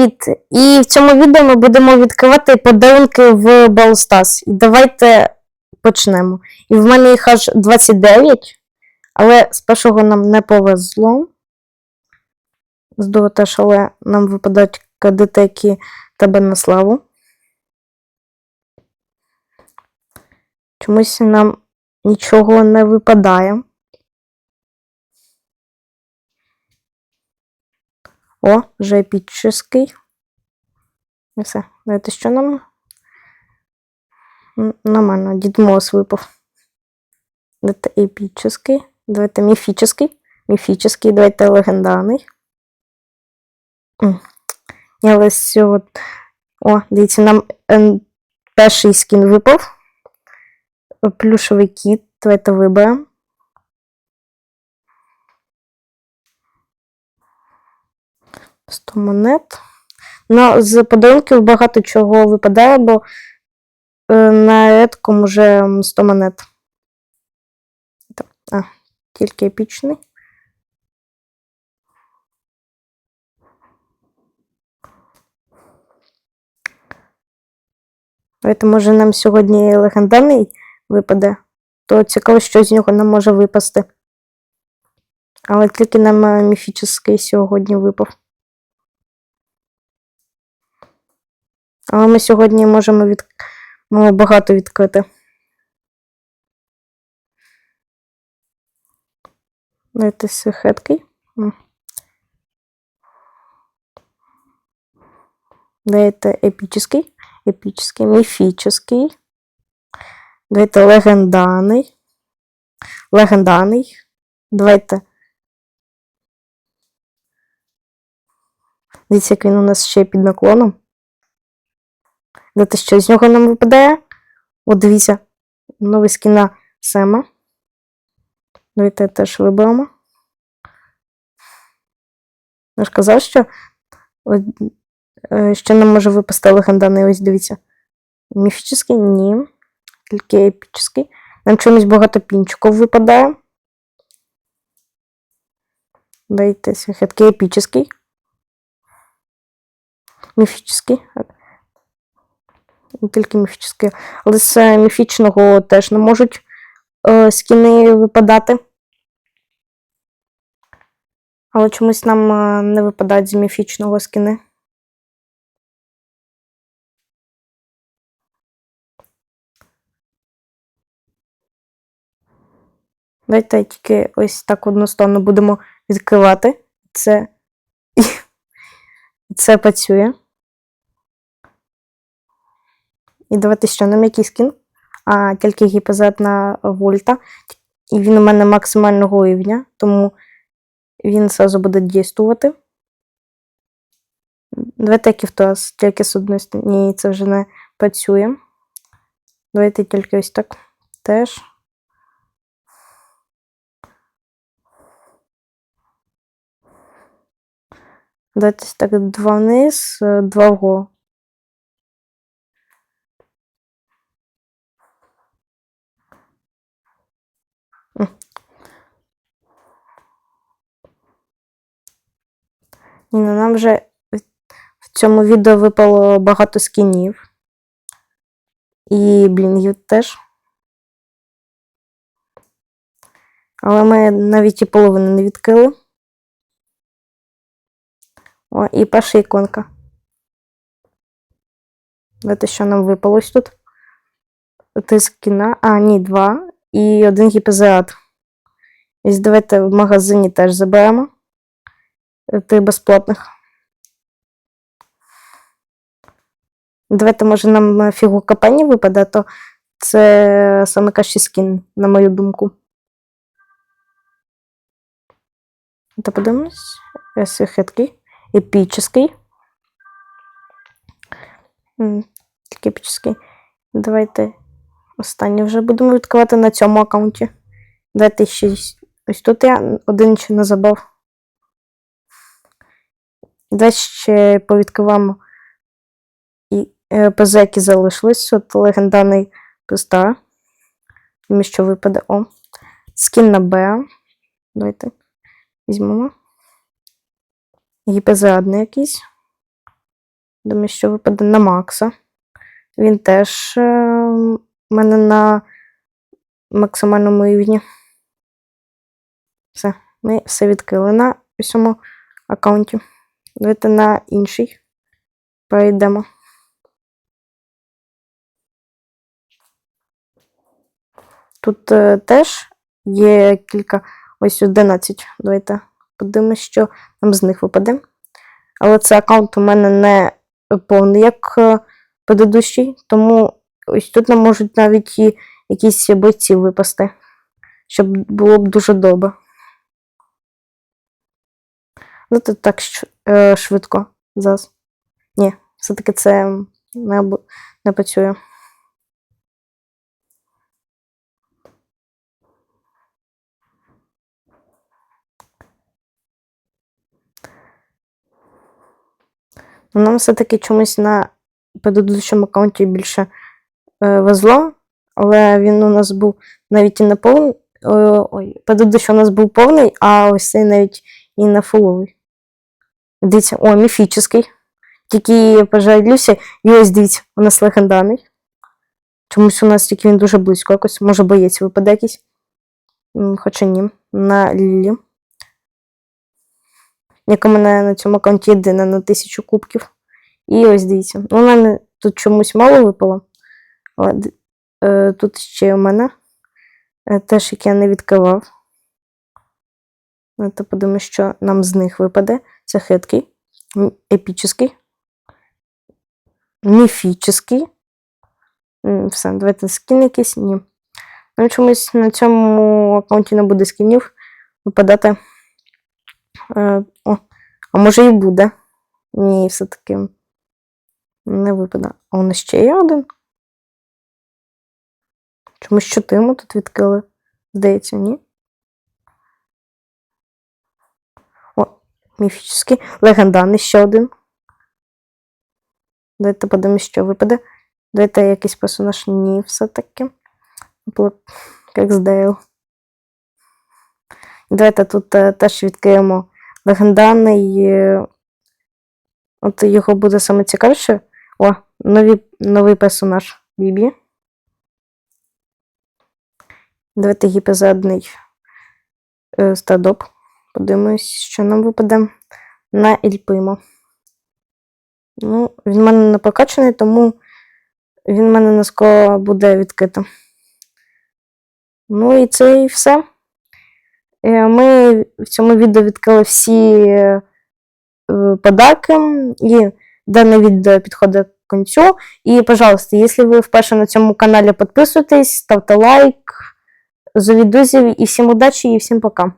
Привіт! І в цьому відео ми будемо відкривати подарунки в Stars. І давайте почнемо. І в мене їх аж 29, але з першого нам не повезло. Здорово теж, але нам випадають кредити, тебе на славу. Чомусь нам нічого не випадає. О, вже епічний. І все. Давайте що нам? Нормально, Дід Мороз випав. Давайте епічний. Давайте міфічний. Міфічний, давайте легендарний. Я ось от. О, дивіться, нам перший скін випав. Плюшовий кіт. Давайте виберемо. Сто монет. Ну, з подарунків багато чого випадає, бо е, на редком вже 100 монет. А, тільки епічний. Давайте, може, нам сьогодні легендарний випаде, то цікаво, що з нього нам може випасти. Але тільки нам е, міфічний сьогодні випав. Але ми сьогодні можемо від... ну, багато відкрити. Давайте сихеткий. Давайте епічний, епічний, міфічний. Давайте легендарний. Легендарний. Давайте. Дивіться, як він у нас ще під наклоном. Дати що з нього нам випадає? От дивіться, новий скіна Сема. Давайте теж виберемо. Я ж казав, що ще нам може випасти легендарний, ось дивіться. Міфічний? Ні. Тільки епічний. Нам чомусь багато пінчиків випадає. Дайте святки епічний. Міфічний. Тільки міфічний. Але з е, міфічного теж не можуть е, скіни випадати. Але чомусь нам е, не випадають з міфічного скіни. Давайте тільки ось так одностранно будемо відкривати. Це, це працює. І давайте що нам який скін? А, тільки гіпозет на вольта. І він у мене максимального рівня, тому він зразу буде дійствувати. Давайте кіфтос, тільки з одної сторони. Ні, це вже не працює. Давайте тільки ось так теж. Давайте так два вниз, е, два вгору. Ні, ну нам вже в цьому відео випало багато скінів. І блінгів теж. Але ми навіть і половину не відкрили. О, і перша іконка. Давайте, що нам випалось тут. Три скіна. А, ні, два. І один гіпезеат. Ось давайте в магазині теж заберемо. Три безплатних. Давайте, може, нам фігурка пені випаде, то це саме кращий скін, на мою думку. Та подивимось. Ось хиткий. Епічний. Тільки епічний. Давайте останнє вже будемо відкривати на цьому аккаунті. Давайте ще ось- тут я один ще не забав. Далі ще повідкриваємо і е, ПЗ, які залишились. От легендарний писта. Тому що випаде О. Скін на Б. Давайте візьмемо. ГПЗ одне якийсь. Думаю, що випаде на Макса. Він теж е, в мене на максимальному рівні. Все, ми все відкрили на цьому аккаунті. Давайте на інший перейдемо. Тут е, теж є кілька, ось 11. Давайте подивимось, що нам з них випаде. Але це аккаунт у мене не повний, як е, предыдущий, тому ось тут нам можуть навіть і якісь бойці випасти, щоб було б дуже добре. Ну, тут так е, швидко зараз. Ні, все-таки це не, не працює. Нам все-таки чомусь на предыдущому аккаунті більше везло, але він у нас був навіть і не повний. Ой, предыдущий у нас був повний, а ось цей навіть і не фуловий. Дивіться, о, міфічний. Тільки пожалюся, і ось дивіться, у нас легендарний. Чомусь у нас тільки він дуже близько якось. Може боєць випаде якийсь. Хоча ні. На Лілі. Як у мене на цьому аккаунті єдина на тисячу кубків. І ось дивіться. Ну, у мене тут чомусь мало випало. Е, тут ще у мене е, теж, як я не відкривав. Давайте подивимось, що нам з них випаде. Це хиткий, епічний, міфічний. Все, давайте скін якийсь. Ні. Ну, чомусь на цьому аккаунті не буде скінів випадати. Е, о, а може і буде. Ні, все-таки не випаде. А у нас ще є один. Чомусь чотири ми тут відкрили. Здається, ні. О, міфічний. Легендарний ще один. Давайте подивимось, що випаде. Давайте якийсь персонаж. Ні, все-таки. Як з Давайте тут е, теж відкриємо легендарний. е, От його буде саме цікавіше. О, нові, новий персонаж Бібі. Давайте гіпозадний е, стадоп. Подивимось, що нам випаде на Ільпимо. Ну, він в мене не покачаний, тому він в мене не скоро буде відкритим. Ну і це і все. Е, Ми в цьому відео відкрили всі е, подарки, і дане відео підходить к кінцю. І, пожалуйста, якщо ви вперше на цьому каналі підписуєтесь, ставте лайк, зовіть и і всім удачі, і всім пока.